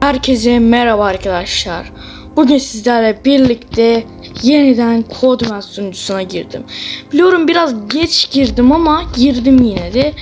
Herkese merhaba arkadaşlar. Bugün sizlerle birlikte yeniden Codeman sunucusuna girdim. Biliyorum biraz geç girdim ama girdim yine de.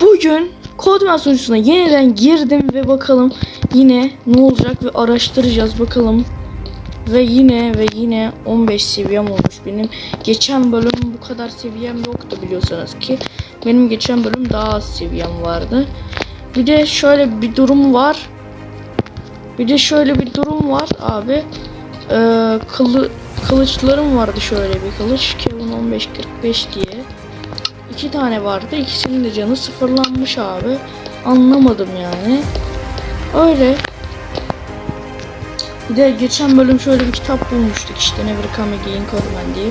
Bugün Codeman sunucusuna yeniden girdim ve bakalım yine ne olacak ve araştıracağız bakalım. Ve yine ve yine 15 seviyem olmuş benim. Geçen bölüm bu kadar seviyem yoktu biliyorsunuz ki. Benim geçen bölüm daha az seviyem vardı. Bir de şöyle bir durum var. Bir de şöyle bir durum var abi. Ee, kılı, kılıçlarım vardı şöyle bir kılıç. Kevin 1545 diye. İki tane vardı. İkisinin de canı sıfırlanmış abi. Anlamadım yani. Öyle. Bir de geçen bölüm şöyle bir kitap bulmuştuk işte Never Come Again Codeman diye.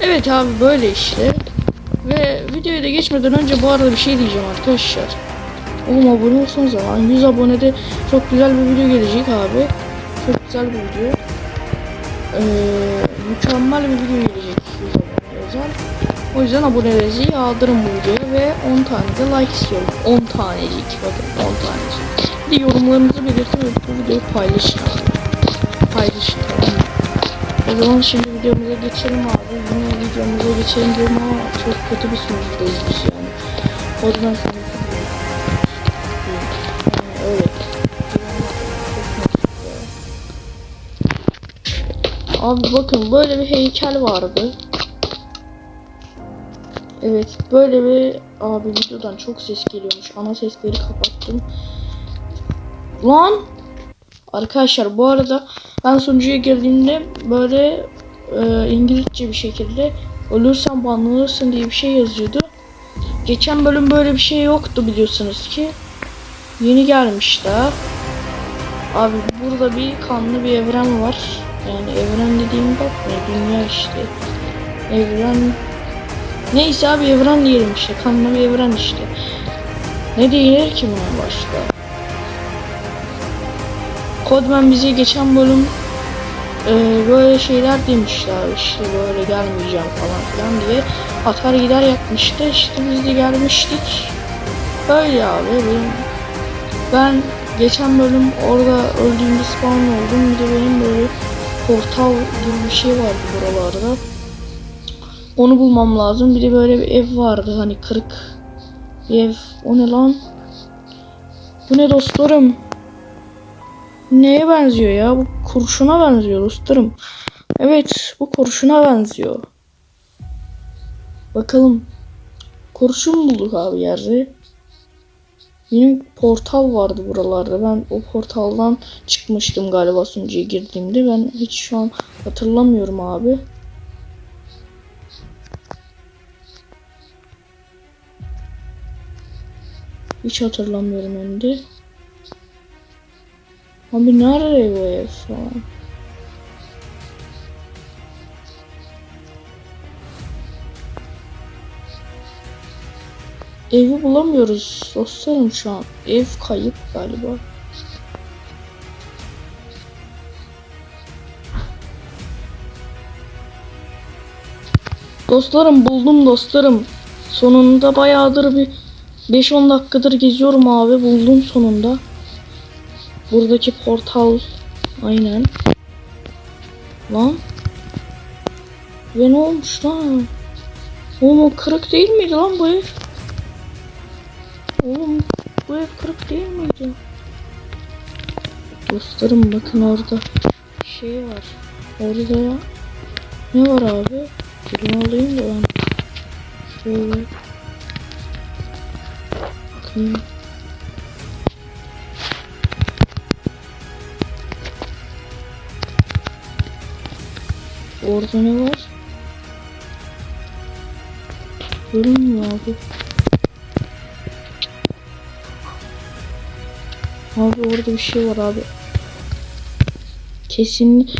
Evet abi böyle işte. Ve videoya da geçmeden önce bu arada bir şey diyeceğim arkadaşlar. Oğlum abone olsanız zaman 100 abonede çok güzel bir video gelecek abi. Çok güzel bir video. Ee, mükemmel bir video gelecek 100 abone özel. O yüzden abonelerinizi yağdırın bu videoya ve 10 tane de like istiyorum. 10 tanecik bakın 10 tanecik. Bir de yorumlarınızı belirtin ve bu videoyu paylaşın abi. Paylaşın tamam mı? O zaman şimdi videomuza geçelim abi. Yine videomuza geçelim diyorum ama çok kötü bir sunucudayız biz yani. O yüzden Abi bakın böyle bir heykel vardı. Evet böyle bir abi videodan çok ses geliyormuş. Ana sesleri kapattım. Lan Arkadaşlar bu arada ben sunucuya girdiğimde böyle e, İngilizce bir şekilde ölürsen banlanırsın diye bir şey yazıyordu. Geçen bölüm böyle bir şey yoktu biliyorsunuz ki. Yeni gelmiş daha. Abi burada bir kanlı bir evren var. Yani evren dediğim bak dünya işte. Evren Neyse abi evren diyelim işte. Kanlı bir evren işte. Ne denir ki buna başka? Kodman bize geçen bölüm e, böyle şeyler demişler işte böyle gelmeyeceğim falan filan diye atar gider yapmıştı işte biz de gelmiştik böyle abi benim ben geçen bölüm orada öldüğümde spawn oldum bir de benim böyle portal gibi bir şey vardı buralarda onu bulmam lazım bir de böyle bir ev vardı hani kırık bir ev o ne lan bu ne dostlarım Neye benziyor ya? Bu kurşuna benziyor dostlarım. Evet bu kurşuna benziyor. Bakalım. Kurşun bulduk abi yerde. Benim portal vardı buralarda. Ben o portaldan çıkmıştım galiba sunucuya girdiğimde. Ben hiç şu an hatırlamıyorum abi. Hiç hatırlamıyorum hem de. Abi nerede bu ev falan? Evi bulamıyoruz dostlarım şu an. Ev kayıp galiba. Dostlarım buldum dostlarım. Sonunda bayağıdır bir 5-10 dakikadır geziyorum abi. Buldum sonunda. Buradaki portal aynen. Lan. Ve ne olmuş lan? Oğlum kırık değil miydi lan bu ev? Bu ev kırık değil miydi? Dostlarım bakın orada şey var. Orada. Ne var abi? Durun alayım da ben. Şöyle. Bakayım. Orada ne var? Görünmüyor abi. Abi orada bir şey var abi. Kesin.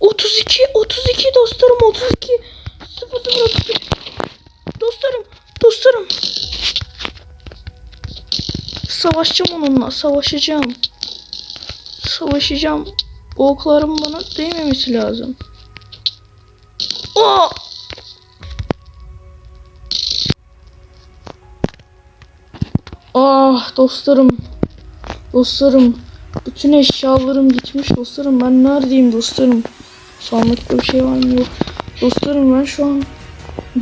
32 32 dostlarım 32 0 0 32 Dostlarım dostlarım. Savaşacağım onunla savaşacağım. Savaşacağım. O okların bana değmemesi lazım. O. Ah dostlarım. Dostlarım bütün eşyalarım gitmiş dostlarım. Ben neredeyim dostlarım? Sandıkta bir şey var mı yok. Dostlarım ben şu an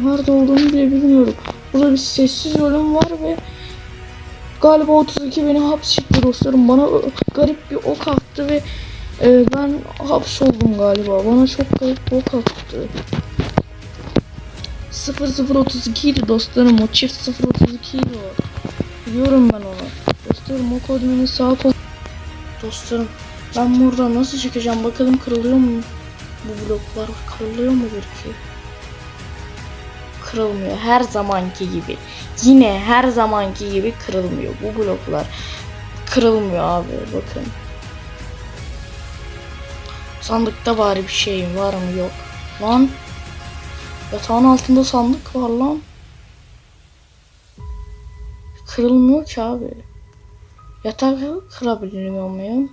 nerede olduğumu bile bilmiyorum. Burada bir sessiz bölüm var ve galiba 32 beni hapsetti dostlarım. Bana garip bir ok attı ve e, ben hapsoldum galiba. Bana çok garip bir ok attı. 0032 idi dostlarım. O çift 032 idi o. Biliyorum ben onu. Dostlarım o kodumun sağ kol. Dostlarım ben buradan nasıl çıkacağım bakalım kırılıyor mu bu bloklar kırılıyor mu belki? Kırılmıyor her zamanki gibi. Yine her zamanki gibi kırılmıyor bu bloklar. Kırılmıyor abi bakın. Sandıkta bari bir şeyim var mı yok. Lan yatağın altında sandık var lan. Kırılmıyor ki abi. Yatağı kırabiliyor muyum?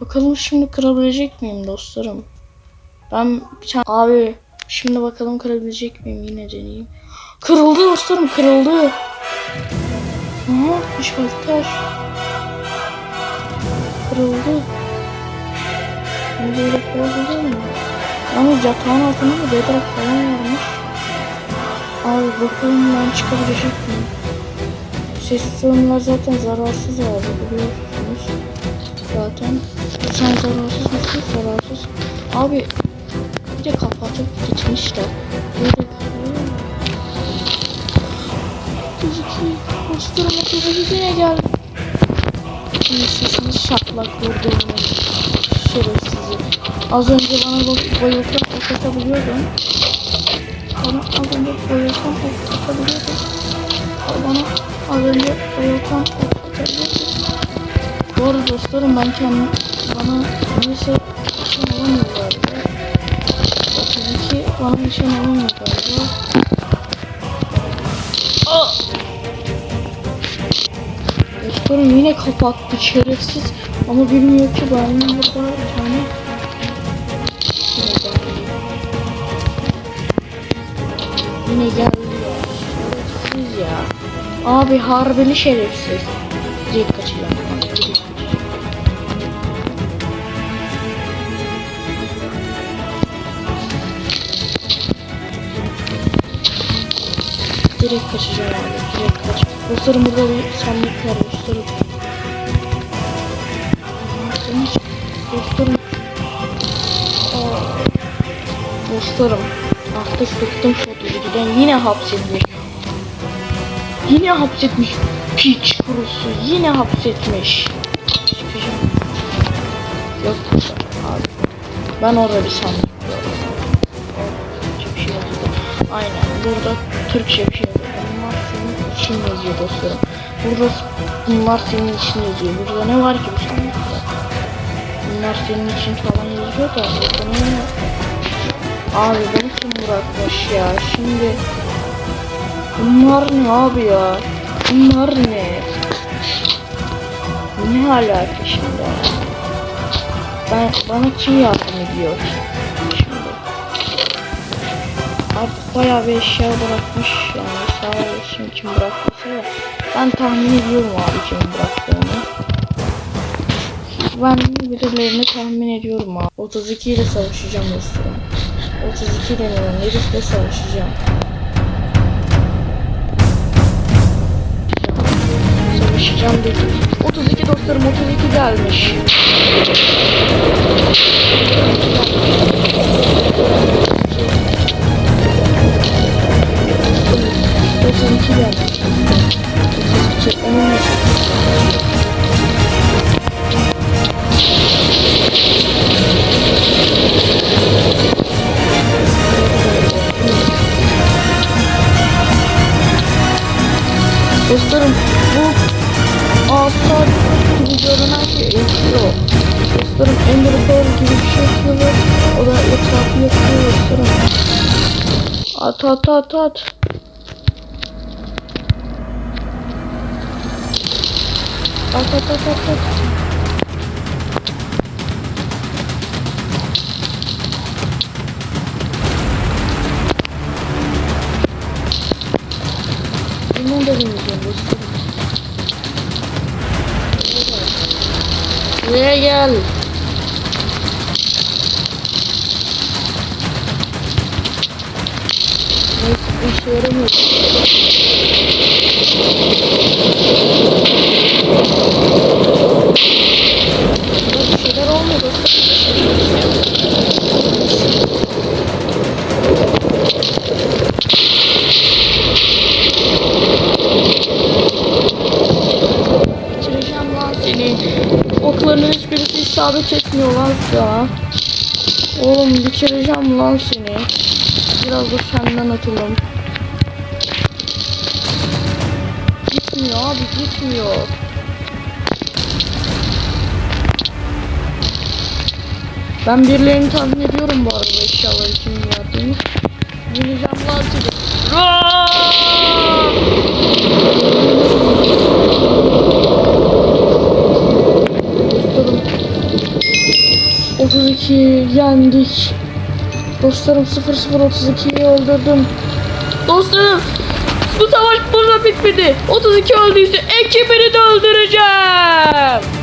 Bakalım şimdi kırabilecek miyim dostlarım? Ben bir tane... Abi şimdi bakalım kırabilecek miyim? Yine deneyeyim. Kırıldı dostlarım kırıldı. Aha işaret taş. Kırıldı. Bunu böyle kırabiliyor mu? Yalnız yatağın altında da bedrock falan varmış. Abi bakalım ben çıkabilecek miyim? Sessiz oyunlar zaten zararsız abi biliyorsunuz. Zaten sen zararsız mısın? Zararsız. Abi bir de kapatıp gitmişler. Bir de kapatıyor. 32 Dostlarım 32 yine geldi. Şimdi sesini şaplak vurduğumu şerefsizi. Az önce bana bayıltan atabiliyordun. Bana az önce bayıltan atabiliyordun. Bana az önce atabiliyordun. Bu arada dostlarım ben kendim bana neyse nişan alamıyor galiba. 32 bana nişan alamıyor galiba. Dostlarım yine kapattı şerefsiz ama bilmiyor ki ben burada bir tane Yine geldi. Şerefsiz ya. Abi harbili şerefsiz. Direkt kaçacağım. Direkt kaçacağım. Abi. Direkt kaç. Dostlarım burada bir sandık var dostlarım. Dostlarım. Aa, Dostlarım. Artık bıktım şu otobüden. Yine hapsedilmiş. Yine hapsetmiş. Piç kurusu. Yine hapsetmiş. Yok abi. Ben orada bir bir şey. Aynen. Burada Türkçe bir şey yazıyor. Bunlar senin için yazıyor dostlarım. Burada bunlar senin için yazıyor. Burada ne var ki bu sandıkta? Bunlar senin için falan yazıyor da. Burada ne? Abi bunu kim bırakmış ya? Şimdi bunlar ne abi ya? Bunlar ne? Ne alaka şimdi? Ben bana kim yardım ediyor? Şimdi. Artık bayağı bir eşya bırakmış yani sağ olsun kim bıraktıysa da ben tahmin ediyorum abi kim bıraktığını. Ben birilerini tahmin ediyorum abi. 32 ile savaşacağım dostlarım. 32 denilen herifle savaşacağım. Dedim. 32 dostlarım 32 gelmiş. Otuz iki gelmiş. Otuz iki. Onun şey eskiyor. Dostlarım Ender Pearl gibi bir şey yapıyorlar. O da etrafı yakıyor dostlarım. At at at at. At at at at at. Gel. Neyse işe yaramıyor. Bir şeyler olmuyor dostum. Bitireceğim lan seni. Okların etmiyor lan ya. Oğlum bitireceğim lan seni. Biraz da senden atalım. Gitmiyor abi gitmiyor. Ben birilerini tahmin ediyorum bu arada eşyaları kimin yaptığını. Yeneceğim lan seni. Dostlarım yendik. Dostlarım 0032'yi öldürdüm. Dostlarım bu savaş burada bitmedi. 32 öldüyse ekibini de öldüreceğim.